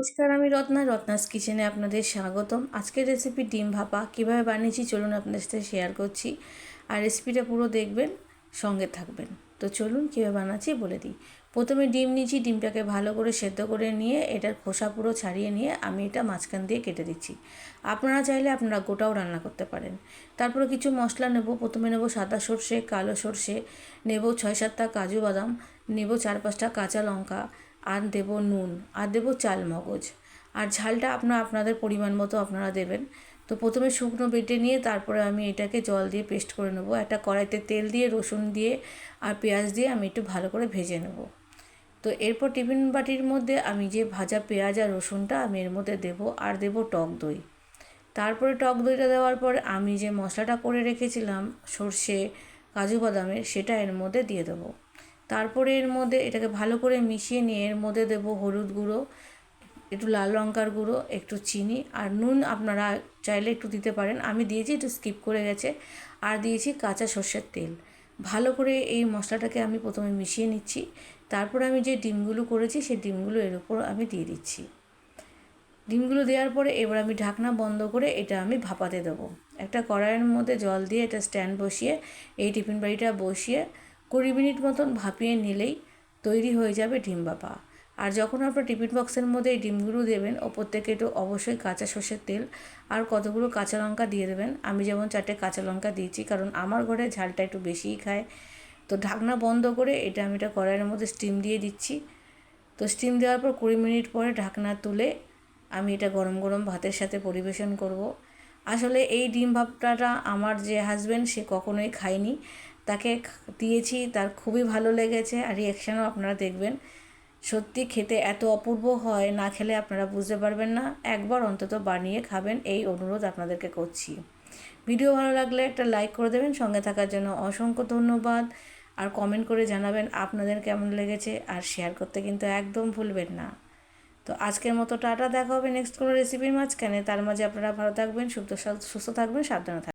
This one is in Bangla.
নমস্কার, আমি রত্না, রত্নাস কিচেনে আপনাদের স্বাগতম। আজকের রেসিপি ডিম ভাপা, কীভাবে বানিয়েছি চলুন আপনাদের সাথে শেয়ার করছি। আর রেসিপিটা পুরো দেখবেন, সঙ্গে থাকবেন। তো চলুন কীভাবে বানাচ্ছি বলে দিই। প্রথমে ডিম নিয়েছি, ডিমটাকে ভালো করে সেদ্ধ করে নিয়ে, এটার খোসা পুরো ছাড়িয়ে নিয়ে আমি এটা মাঝখান দিয়ে কেটে দিচ্ছি। আপনারা চাইলে আপনারা গোটাও রান্না করতে পারেন। তারপরে কিছু মশলা নেব, প্রথমে নেব সাদা সর্ষে, কালো সর্ষে, নেব ছয় সাতটা কাজু বাদাম, নেব চার পাঁচটা কাঁচা লঙ্কা আর দেব নুন, আর দেব চাল মগজ। আর ঝালটা আপনার আপনাদের পরিমাণ মতো আপনারা দেবেন। তো প্রথমে শুকনো বেটে নিয়ে তারপরে আমি এটাকে জল দিয়ে পেস্ট করে নেব। একটা কড়াইতে তেল দিয়ে, রসুন দিয়ে আর পেঁয়াজ দিয়ে আমি একটু ভালো করে ভেজে নেব। তো এরপর টিফিন বাটির মধ্যে আমি যে ভাজা পেঁয়াজ আর রসুনটা আমি এর মধ্যে দেবো আর দেবো টক দই। তারপরে টক দইটা দেওয়ার পর আমি যে মশলাটা করে রেখেছিলাম, সর্ষে, কাজু বাদামের, সেটা এর মধ্যে দিয়ে দেবো। তারপরে এর মধ্যে এটাকে ভালো করে মিশিয়ে নিয়ে এর মধ্যে দেব হলুদ গুঁড়ো, একটু লাল লঙ্কার গুঁড়ো, একটু চিনি আর নুন আপনারা চাইলে একটু দিতে পারেন। আমি দিয়েছি, একটু স্কিপ করে গেছে। আর দিয়েছি কাঁচা সর্ষের তেল। ভালো করে এই মশলাটাকে আমি প্রথমে মিশিয়ে নিচ্ছি। তারপর আমি যে ডিমগুলো করেছি, সেই ডিমগুলো এর উপর আমি দিয়ে দিচ্ছি। ডিমগুলো দেওয়ার পরে এবার আমি ঢাকনা বন্ধ করে এটা আমি ভাপাতে দেবো। একটা কড়াইয়ের মধ্যে জল দিয়ে এটা স্ট্যান্ড বসিয়ে, এই টিফিন বাড়িটা বসিয়ে কুড়ি মিনিট মতন ভাপিয়ে নিলেই তৈরি হয়ে যাবে ডিম ভাপা আর যখন আপনার টিফিন বক্সের মধ্যে এই ডিমগুলো দেবেন, ওপর থেকে একটু অবশ্যই কাঁচা সর্ষের তেল আর কতগুলো কাঁচা লঙ্কা দিয়ে দেবেন। আমি যেমন চারটে কাঁচা লঙ্কা দিয়েছি, কারণ আমার ঘরে ঝালটা একটু বেশিই খায়। তো ঢাকনা বন্ধ করে এটা আমি এটা কড়াইয়ের মধ্যে স্টিম দিয়ে দিচ্ছি। তো স্টিম দেওয়ার পর কুড়ি মিনিট পরে ঢাকনা তুলে আমি এটা গরম গরম ভাতের সাথে পরিবেশন করব। আসলে এই ডিম ভাপটাটা আমার যে হাজব্যান্ড সে কখনোই খায়নি। তাকে দিয়েছি, তার খুবই ভালো লেগেছে। আর রিয়াকশানও আপনারা দেখবেন। সত্যি খেতে এত অপূর্ব হয়, না খেলে আপনারা বুঝতে পারবেন না। একবার অন্তত বানিয়ে খাবেন, এই অনুরোধ আপনাদেরকে করছি। ভিডিও ভালো লাগলে একটা লাইক করে দেবেন, সঙ্গে থাকার জন্য অসংখ্য ধন্যবাদ। আর কমেন্ট করে জানাবেন আপনাদের কেমন লেগেছে, আর শেয়ার করতে কিন্তু একদম ভুলবেন না। তো আজকের মতো টাটা, দেখা হবে নেক্সট কোনো রেসিপির মাঝখানে। তার মাঝে আপনারা ভালো থাকবেন সুস্থ সুস্থ থাকবেন, সাবধানে থাকবেন।